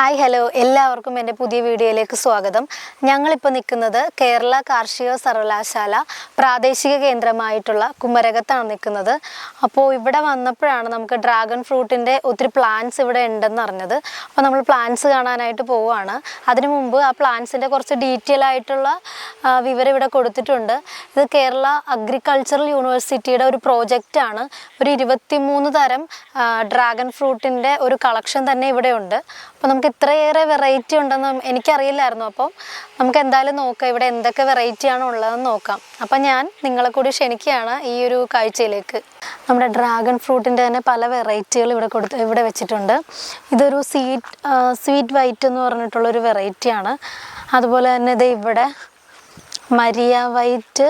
Hi hello എല്ലാവർക്കും എന്റെ പുതിയ വീഡിയോയിലേക്ക് സ്വാഗതം. ഞങ്ങളിപ്പോൾ നിൽക്കുന്നത് കേരള കാർഷിക സർവകലാശാല പ്രാദേശിക കേന്ദ്രമായിട്ടുള്ള കുമരകത്താണ് നിൽക്കുന്നത്. അപ്പോൾ ഇവിടെ വന്നപ്പോഴാണ് നമുക്ക് ഡ്രാഗൺ ഫ്രൂട്ടിന്റെ ഒത്തിരി പ്ലാന്റ്സ് ഇവിടെ ഉണ്ടെന്ന് അറിഞ്ഞത്. അപ്പോൾ നമ്മൾ പ്ലാന്റ്സ് കാണാനായിട്ട് പോവുകയാണ്. അതിനു മുമ്പ് ആ പ്ലാന്റ്സിന്റെ കുറച്ച് ഡീറ്റെയിൽ ആയിട്ടുള്ള വിവരം ഇവിടെ കൊടുത്തിട്ടുണ്ട്. ഇത് കേരള അഗ്രികൾച്ചറൽ യൂണിവേഴ്സിറ്റിയുടെ ഒരു പ്രോജക്റ്റാണ് ഒരു ഇരുപത്തിമൂന്ന് തരം ഡ്രാഗൺ ഫ്രൂട്ടിന്റെ ഒരു കളക്ഷൻ തന്നെ ഇവിടെ ഉണ്ട്. അപ്പോൾ നമുക്ക് ഇത്രയേറെ വെറൈറ്റി ഉണ്ടെന്ന് എനിക്കറിയില്ലായിരുന്നു. അപ്പോൾ നമുക്ക് എന്തായാലും നോക്കാം. ഇവിടെ എന്തൊക്കെ വെറൈറ്റിയാണ് ഉള്ളതെന്ന് നോക്കാം. അപ്പം ഞാൻ നിങ്ങളെ കൂടി ക്ഷണിക്കുകയാണ് ഈ ഒരു കാഴ്ചയിലേക്ക്. നമ്മുടെ ഡ്രാഗൺ ഫ്രൂട്ടിന്റെ തന്നെ പല വെറൈറ്റികൾ ഇവിടെ കൊടുത്ത് ഇവിടെ വെച്ചിട്ടുണ്ട്. ഇതൊരു സ്വീറ്റ് സ്വീറ്റ് വൈറ്റ് എന്ന് പറഞ്ഞിട്ടുള്ളൊരു വെറൈറ്റിയാണ് അതുപോലെ തന്നെ ഇത് ഇവിടെ മരിയ വൈറ്റ്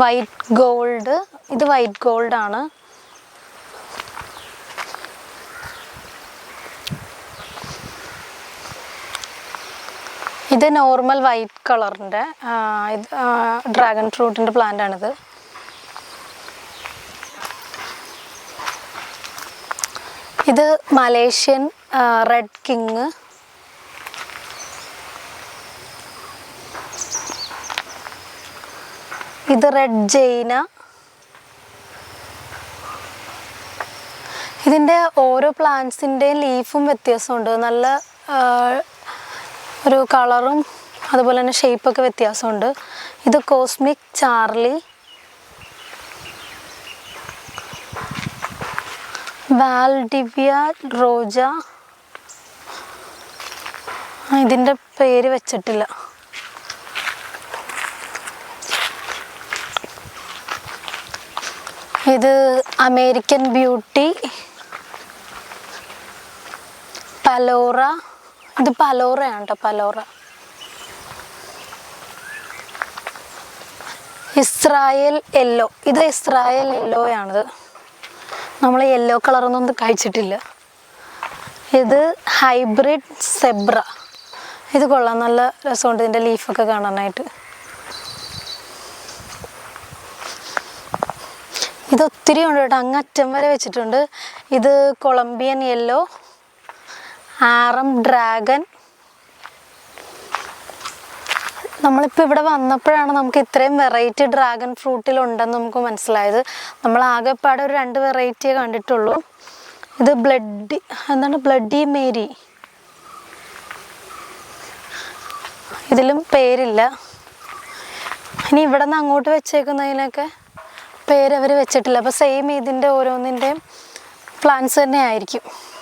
വൈറ്റ് ഗോൾഡ് ഇത് വൈറ്റ് ഗോൾഡ് ഇത് നോർമൽ വൈറ്റ് കളറിന്റെ ഇത് ഡ്രാഗൺ ഫ്രൂട്ടിന്റെ പ്ലാന്റ് ആണിത്. ഇത് മലേഷ്യൻ റെഡ് കിങ് ഇത് റെഡ് ജൈന ഇതിന്റെ ഓരോ പ്ലാന്റ്സിന്റെയും ലീഫും വ്യത്യാസമുണ്ട്. നല്ല ഒരു കളറും അതുപോലെ തന്നെ ഷേപ്പൊക്കെ വ്യത്യാസമുണ്ട്. ഇത് കോസ്മിക് ചാർലി വാൽഡിവിയ റോജ ഇതിന്റെ പേര് വെച്ചിട്ടില്ല. ഇത് അമേരിക്കൻ ബ്യൂട്ടി പലോറ ഇത് പലോറയാണ് കേട്ടോ പലോറ. Israel yellow. ഇത് ഇസ്രായേൽ യെല്ലോയാണിത്. നമ്മൾ യെല്ലോ കളറൊന്നും കഴിച്ചിട്ടില്ല. ഇത് ഹൈബ്രിഡ് സെബ്ര. ഇത് കൊള്ളാം നല്ല രസമുണ്ട് ഇതിന്റെ ലീഫൊക്കെ കാണാനായിട്ട്. ഇത് ഒത്തിരി ഉണ്ട് കേട്ടോ അങ്ങ് അറ്റം വരെ വെച്ചിട്ടുണ്ട്. ഇത് കൊളംബിയൻ യെല്ലോ ആറം ഡ്രാഗൺ. നമ്മളിപ്പോൾ ഇവിടെ വന്നപ്പോഴാണ് നമുക്ക് ഇത്രയും വെറൈറ്റി ഡ്രാഗൺ ഫ്രൂട്ടിൽ ഉണ്ടെന്ന് നമുക്ക് മനസ്സിലായത്. നമ്മൾ ആകെപ്പാടെ ഒരു രണ്ട് വെറൈറ്റിയെ കണ്ടിട്ടുള്ളൂ. ഇത് ബ്ലഡ് എന്താണ്? Bloody Mary. ഇതിലും പേരില്ല. ഇനി ഇവിടെ നിന്ന് അങ്ങോട്ട് വെച്ചേക്കുന്നതിനൊക്കെ പേര് അവർ വെച്ചിട്ടില്ല. അപ്പോൾ സെയിം ഇതിന്റെ ഓരോന്നിന്റെയും പ്ലാന്റ്സ് തന്നെ ആയിരിക്കും.